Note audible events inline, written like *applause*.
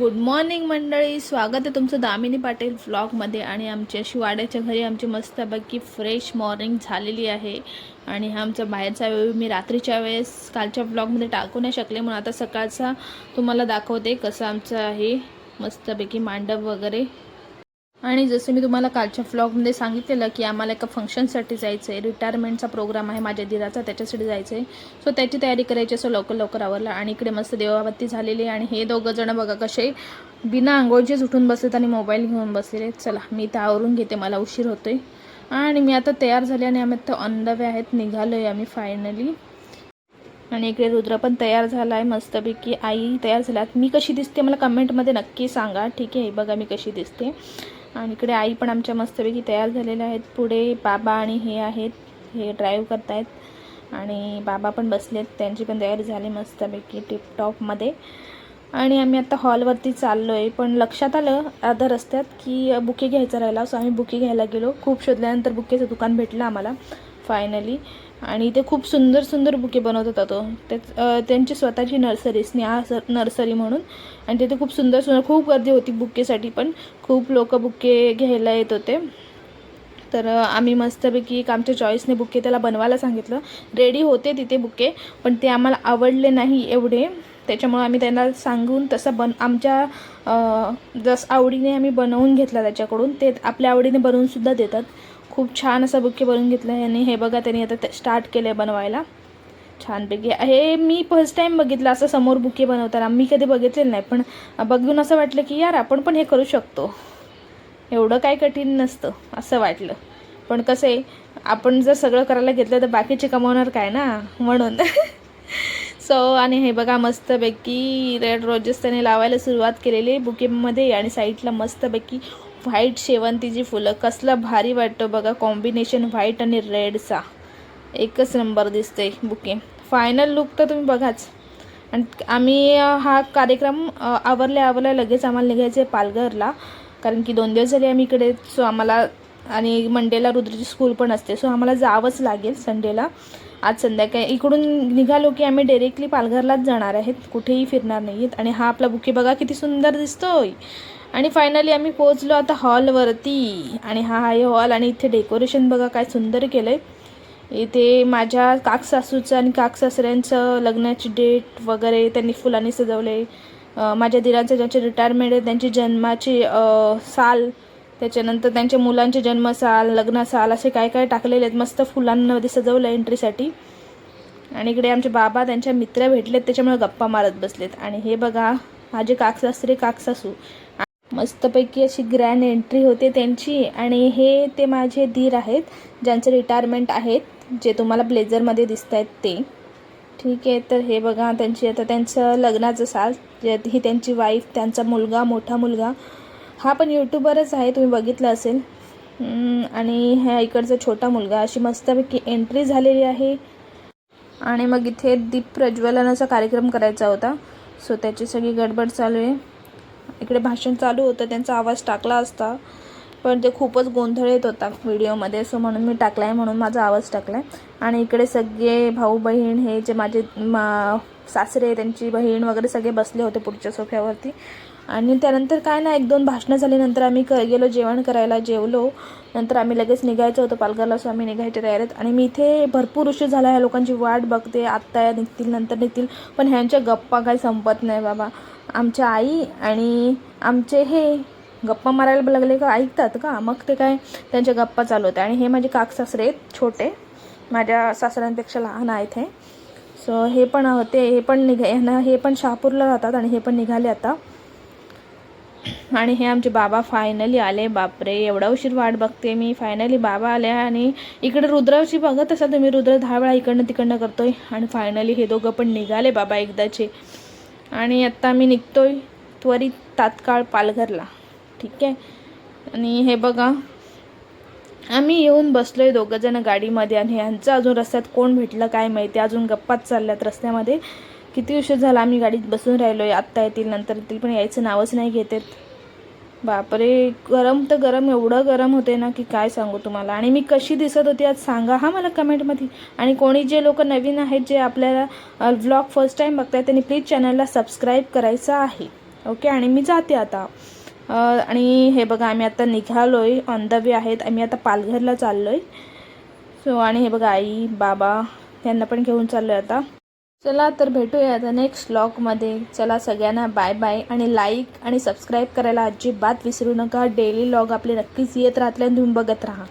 Good morning मंडळी. स्वागत आहे तुमचं दामिनी पाटील व्लॉगमध्ये आणि आमच्या शिवाड्याच्या घरी आमची मस्तपैकी फ्रेश मॉर्निंग झालेली आहे. आणि हा आमचा बाहेरचा वेळ मी रात्रीच्या वेळेस कालच्या ब्लॉगमध्ये टाकू नाही शकले म्हणून आता सकाळचा तुम्हाला दाखवते कसं आमचं आहे. मस्तपैकी मांडव वगैरे. आणि जसं मी तुम्हाला कालच्या व्लॉगमध्ये सांगितलेलं की आम्हाला एका फंक्शनसाठी जायचं आहे रिटायरमेंटचा प्रोग्राम आहे माझ्या दिराचा त्याच्यासाठी जायचं आहे सो त्याची तयारी करायची असं लवकर लवकर आवरलं आणि इकडे मस्त देवाबत्ती झालेली आहे आणि हे दोघं जण बघा कसे बिना आंघोळचेच उठून बसलेत आणि मोबाईल घेऊन बसलेले चला मी तर आवरून घेते मला उशीर होतोय. आणि मी आता तयार झाले आणि आम्ही आता ऑन द वे आहेत निघालो आहे आम्ही फायनली आणि इकडे रुद्र पण तयार झाला आहे मस्तपैकी. आई तयार झाल्यात. मी कशी दिसते मला कमेंटमध्ये नक्की सांगा. ठीक आहे बघा मी कशी दिसते. आणि इकडे आई पण आमच्या मस्तपैकी तयार झालेल्या आहेत. पुढे बाबा आणि हे आहेत. हे ड्राईव्ह करतायत. आणि बाबा पण बसलेत. त्यांची पण तयारी झाली मस्तपैकी टिपटॉपमध्ये आणि आम्ही आता हॉलवरती चाललो आहे पण लक्षात आलं अर्ध्या रस्त्यात की बुके घ्यायचा राहिला. सो आम्ही बुके घ्यायला गेलो. खूप शोधल्यानंतर बुकेचं दुकान भेटलं आम्हाला. फायनली आणि ते खूप सुंदर सुंदर बुके बनवत होता तो त्याच त्यांची स्वतःची नर्सरी स्नेहा सर नर्सरी म्हणून. आणि तिथे खूप सुंदर सुंदर खूप गर्दी होती बुकेसाठी पण. खूप लोक बुके घ्यायला येत होते. तर आम्ही मस्तपैकी एक आमच्या चॉईसने बुके त्याला बनवायला सांगितलं. रेडी होते तिथे बुके पण ते आम्हाला आवडले नाही एवढे. त्याच्यामुळे आम्ही त्यांना सांगून तसं बन आमच्या जस आवडीने आम्ही बनवून घेतला त्याच्याकडून ते आपल्या आवडीने बनवूनसुद्धा देतात. खूप छान असं बुके बनवून घेतलं आहे. आणि हे बघा त्यांनी आता स्टार्ट केलं आहे बनवायला. छानपैकी हे मी फर्स्ट टाईम बघितलं असं समोर बुके बनवताना. मी कधी बघितलेलं नाही पण बघून असं वाटलं की यार आपण पण हे करू शकतो. एवढं काय कठीण नसतं असं वाटलं. पण कसं आहे आपण जर सगळं करायला घेतलं तर बाकीचे कमावणार काय ना? म्हणून. *laughs* सो आणि हे बघा मस्तपैकी रेड रोजेस त्याने लावायला सुरुवात केलेली बुकेमध्ये. आणि साईडला मस्तपैकी व्हाईट शेवंतीची फुलं कसलं भारी वाटतं बघा. कॉम्बिनेशन व्हाईट आणि रेडचा एकच नंबर दिसते बुके फायनल लुक तर तुम्ही बघाच. आणि आम्ही हा कार्यक्रम आवरल्या आवरल्या लगेच आम्हाला निघायचं आहे पालघरला. कारण की दोन दिवस झाले आम्ही इकडे सो आम्हाला आणि मंडेला रुद्रची स्कूल पण असते. सो आम्हाला जावंच लागेल संडेला आज संध्याकाळी इकडून निघालो की आम्ही डायरेक्टली पालघरलाच जाणार आहेत. कुठेही फिरणार नाही आहेत आणि हा आपला बुके बघा किती सुंदर दिसतोय. आणि फायनली आम्ही पोहोचलो आता हॉलवरती आणि हा आहे हॉल आणि इथे डेकोरेशन बघा काय सुंदर केलं आहे इथे माझ्या काकसासूचं आणि काकसासऱ्यांचं लग्नाची डेट वगैरे त्यांनी फुलांनी सजवले. माझ्या दिरांचं ज्यांचे रिटायरमेंट आहे त्यांची जन्माची साल त्याच्यानंतर त्यांच्या मुलांचे जन्मसाल लग्नसाल असे काय काय टाकलेले आहेत मस्त फुलांमध्ये सजवलं एंट्रीसाठी आणि इकडे आमचे बाबा त्यांच्या मित्र भेटलेत त्याच्यामुळे गप्पा मारत बसलेत. आणि हे बघा माझे काकसासरे काकसासू. मस्तपैकी अशी ग्रँड एंट्री होते त्यांची. आणि हे ते माझे धीर आहेत ज्यांचे रिटायरमेंट आहेत जे तुम्हाला ब्लेझरमध्ये दिसत आहेत ते. ठीक आहे तर हे बघा त्यांची आता त्यांचं लग्नाचं साल जे ही त्यांची वाईफ त्यांचा मुलगा मोठा मुलगा. हा पण यूट्यूबरच आहे तुम्ही बघितलं असेल. आणि ह्या इकडचा छोटा मुलगा अशी मस्तपैकी एंट्री झालेली आहे. आणि मग इथे दीप प्रज्वलनाचा कार्यक्रम करायचा होता. सो त्याची सगळी गडबड चालू आहे. इकडे भाषण चालू होतं त्यांचा आवाज टाकला असता. पण ते खूपच गोंधळ येत होता व्हिडिओमध्ये. सो म्हणून मी टाकला आहे म्हणून माझा आवाज टाकला आहे आणि इकडे सगळे भाऊ बहीण हे जे माझे मा सासरे त्यांची बहीण वगैरे सगळे बसले होते पुढच्या सोफ्यावरती. आणि त्यानंतर काय ना एक दोन भाषणं झाल्यानंतर आम्ही क गेलो जेवण करायला जेवलो. नंतर आम्ही लगेच निघायचं होतं पालघरला सो आम्ही निघायच्या तयारीत. आणि मी इथे भरपूर उशीर झाला ह्या लोकांची वाट बघते आत्ता या निघतील नंतर निघतील. पण ह्यांच्या गप्पा काही संपत नाही बाबा. आमच्या आई आणि आमचे हे गप्पा मारायला लागले का ऐकतात का? मग ते काय त्यांच्या गप्पा चालू होत्या. आणि हे माझे काकसासरे आहेत छोटे. माझ्या सासऱ्यांपेक्षा लहान आहेत हे. सो हे पण होते हे पण निघा ह्यांना हे पण शहापूरला राहतात आणि हे पण निघाले आता. आणि हे आमचे बाबा फायनली आले. बापरे एवढा उशीर वाट बघते मी. फायनली बाबा आले आणि इकडे रुद्राशी बघत असा तुम्ही रुद्र दहा वेळा इकडनं तिकडनं करतोय. आणि फायनली हे दोघं पण निघाले बाबा एकदाचे. आणि आत्ता मी निघतोय त्वरित तात्काळ पालघरला. ठीक आहे? आणि हे बघा आम्ही येऊन बसलो आहे दोघंजणं गाडीमध्ये आणि ह्यांचं अजून रस्त्यात कोण भेटलं काय माहिती? अजून गप्पाच चालल्यात रस्त्यामध्ये. किती उशीर झाला आम्ही गाडीत बसून राहिलो आहे आत्ता येतील नंतर येतील पण यायचं नावच नाही घेतात. बापरे गरम तर गरम एवढं गरम होते ना की काय सांगू तुम्हाला? आणि मी कशी दिसत होती आज सांगा हा मला कमेंटमध्ये. आणि कोणी जे लोक नवीन आहेत जे आपल्याला व्लॉग फर्स्ट टाईम बघताय त्यांनी प्लीज चॅनलला सबस्क्राईब करायचं आहे. ओके? आणि मी जाते आता. आणि हे बघा आम्ही आता निघालो आहे ऑन द वे आहेत. आम्ही आता पालघरला चाललो आहे सो आणि हे बघा आई बाबा यांना पण घेऊन चाललो आहे आता. चला तर भेटूया आता नेक्स्ट ब्लॉगमध्ये चला सगळ्यांना बाय बाय आणि लाईक आणि सबस्क्राईब करायला अजिबात विसरू नका. डेली लॉग आपले नक्कीच येत राहतल्या आणि तुम्ही बघत राहा.